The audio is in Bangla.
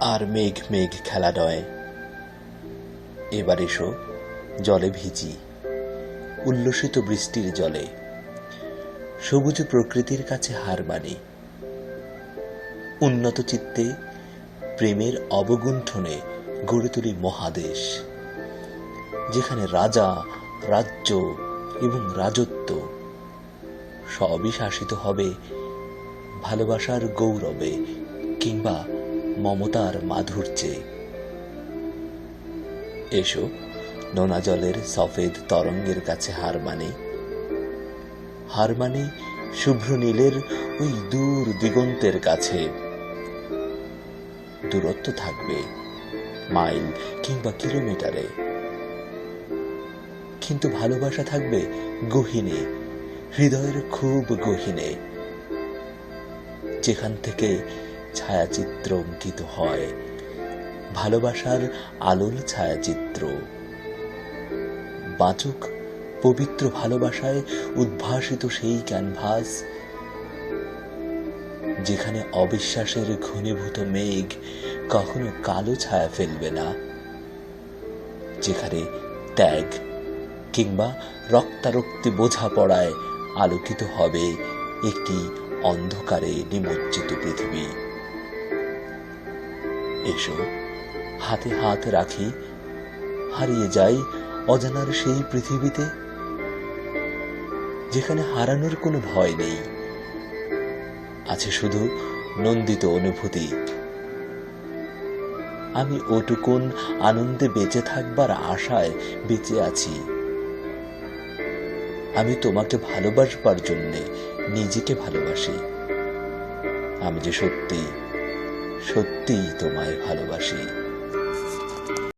আর মেঘ মেঘ খেলা নয়। এবার এসো, জলে ভিজি। উল্লসিত বৃষ্টির জলে। সবুজ প্রকৃতির কাছে হার মানি। উন্নত চিত্তে প্রেমের অবগুণ্ঠনে গড়ে তুলি মহাদেশ, যেখানে রাজা, রাজ্য এবং রাজত্ব সবই শাসিত হবে ভালোবাসার গৌরবে কিংবা মমতার মাধুর্যে। এসো নোনা জলের সফেদ তরঙ্গের কাছে হার মানে। হার মানে শুভ্র নীলের ওই দূর দিগন্তের কাছে। দূরত্ব থাকবে মাইল কিংবা কিলোমিটারে। কিন্তু ভালোবাসা থাকবে গহীনে, হৃদয়ের খুব গহীনে। যেখান থেকে ছায়াচিত্র অঙ্কিত হয়। ভালোবাসার আলোর ছায়াচিত্র। বাচক পবিত্র ভালোবাসায় উদ্ভাসিত সেই ক্যানভাস যেখানে অবিশ্বাসের ঘনীভূত মেঘ কখনো কালো ছায়া ফেলবে না, যেখানে ত্যাগ কিংবা রক্তারক্তি বোঝাপড়ায় আলোকিত হবে একটি অন্ধকারে নিমজ্জিত পৃথিবী। এসো, হাতে হাত রাখি, হারিয়ে যাই অজানার সেই পৃথিবীতে, যেখানে হারানোর কোনো ভয় নেই। আছে শুধু নন্দিত অনুভূতি। আমি ওটুকুন আনন্দে বেঁচে থাকবার আশায় বেঁচে আছি। আমি তোমাকে ভালোবাসবার জন্যে নিজেকে ভালোবাসি। আমি যে সত্যি সত্যিই তোমায় ভালোবাসি